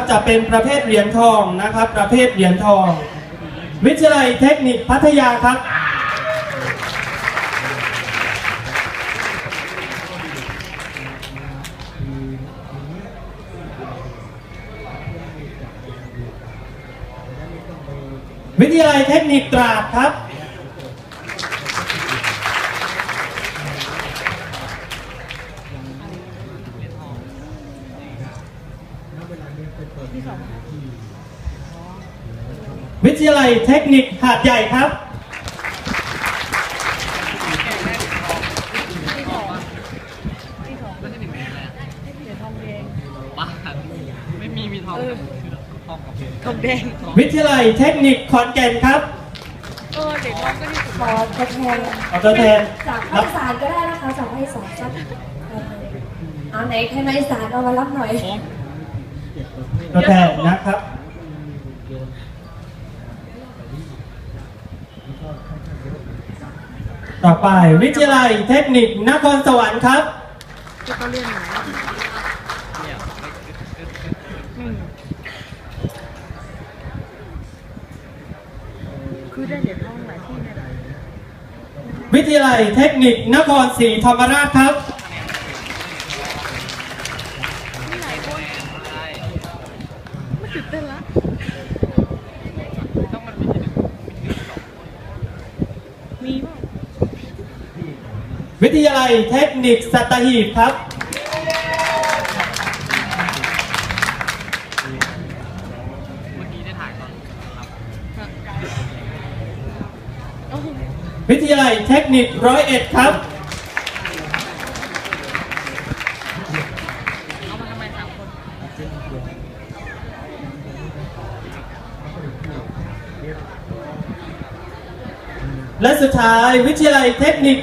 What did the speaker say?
นะครับจะเป็นประเภทเหรียญทองนะครับ ประเภทเหรียญทอง วิทยาลัยเทคนิคพัทยาครับวิทยาลัยเทคนิคตราดครับ วิทยาลัยเทคนิคหาดใหญ่ครับบ้าไม่มีมีทองทองกับทองแดงวิทยาลัยเทคนิคขอนแก่นครับเออเด็กน้องก็ที่สุดขอตัวแทนเอาตัวแทนจากภาคอีสานก็ได้นะคะจากภาคอีสานสักเอ่อเอาไหนใครมาอีสานเอามารับหน่อย ตัวแทนนะครับต่อไปวิทยาลัยเทคนิคนครสวรรค์ครับจะต้องเรียนไหนอืมคือได้เหรียญทองหลายที่เนี่ยวิทยาลัยเทคนิคนครศรีธรรมราชครับ ไม่หลายคนไม่ตื่น เต้นละต้องมันมีที่หนึ่งมีป่ะวิทยาลัยเทคนิคสัตหีบครับเมื่อกี้ได้ถ่ายตอนครับโอ้โหวิทยาลัยเทคนิคร้อยเอ็ดครับ เอามาทำไมสามคน และสุดท้ายวิทยาลัยเทคนิค